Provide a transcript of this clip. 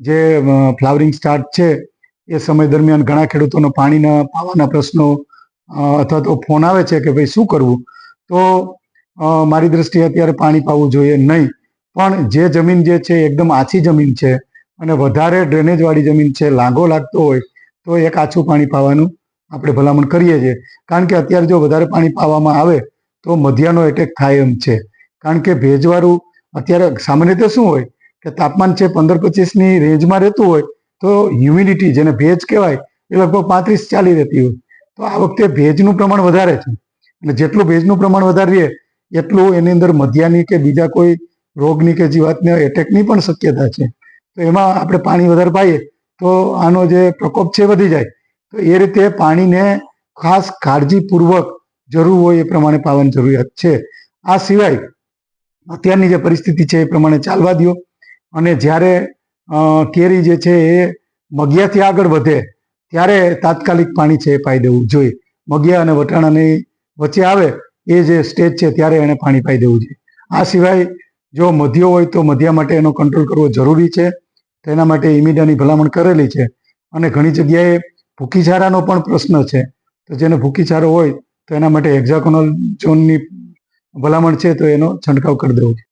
જે flowering start છે, એ સમય દરમિયાન ઘણા ખેડૂતોનો પાણીના, પાવાના પ્રશ્નો અથવા તો ફોન આવે છે કે ભાઈ શું કરવું? તો મારી દ્રષ્ટિએ અત્યારે પાણી પાવું જોઈએ નહીં. પણ જે જમીન જે છે એકદમ આછી જમીન છે અને વધારે ડ્રેનેજવાળી જમીન છે, લાંગો લાગતો હોય, તો એક આછું પાણી પાવાનું આપણે ભલામણ કરીએ છીએ. કારણ કે અત્યારે જો વધારે પાણી પાવામાં આવે, તો મધ્યાનો એટેક થાય એમ છે. કારણ કે ભેજવાળું અત્યારે સામાન્ય રીતે શું હોય કે તાપમાન છે પંદર પચીસની રેન્જમાં રહેતું હોય તો હ્યુમિડિટી જેને ભેજ કહેવાય, એ લગભગ પાંત્રીસ ચાલી રહેતી હોય. તો આ વખતે ભેજનું પ્રમાણ વધારે છે. એટલે જેટલું ભેજનું પ્રમાણ વધારે રહે, એટલું એની અંદર મધ્યાની કે બીજા કોઈ રોગની કે જીવાતને એટેકની પણ શક્યતા છે. તો એમાં આપણે પાણી વધારે પાઈએ, તો આનો જે પ્રકોપ છે વધી જાય. તો એ રીતે પાણીને ખાસ કાળજીપૂર્વક જરૂર હોય એ પ્રમાણે પાવાની જરૂરિયાત છે. આ સિવાય અત્યારની જે પરિસ્થિતિ છે એ પ્રમાણે ચાલવા દો અને જ્યારે કેરી જે છે એ મગિયાથી આગળ વધે, ત્યારે તાત્કાલિક પાણી છે એ પાઈ દેવું જોઈએ. મગિયા અને વટાણાની વચ્ચે આવે, એ જે સ્ટેજ છે ત્યારે એને પાણી પાઈ દેવું જોઈએ. આ સિવાય જો મધ્યો હોય તો મધ્યા માટે એનો કંટ્રોલ કરવો જરૂરી છે. તેના માટે ઇમિડાની ભલામણ કરેલી છે. અને ઘણી જગ્યાએ ભૂખીચારાનો પણ પ્રશ્ન છે. તો જેને ભૂખીચારો હોય તો એના માટે હેક્ઝાકોનલ ઝોનની ભલામણ છે તો એનો છંટકાવ કરી દેવો છે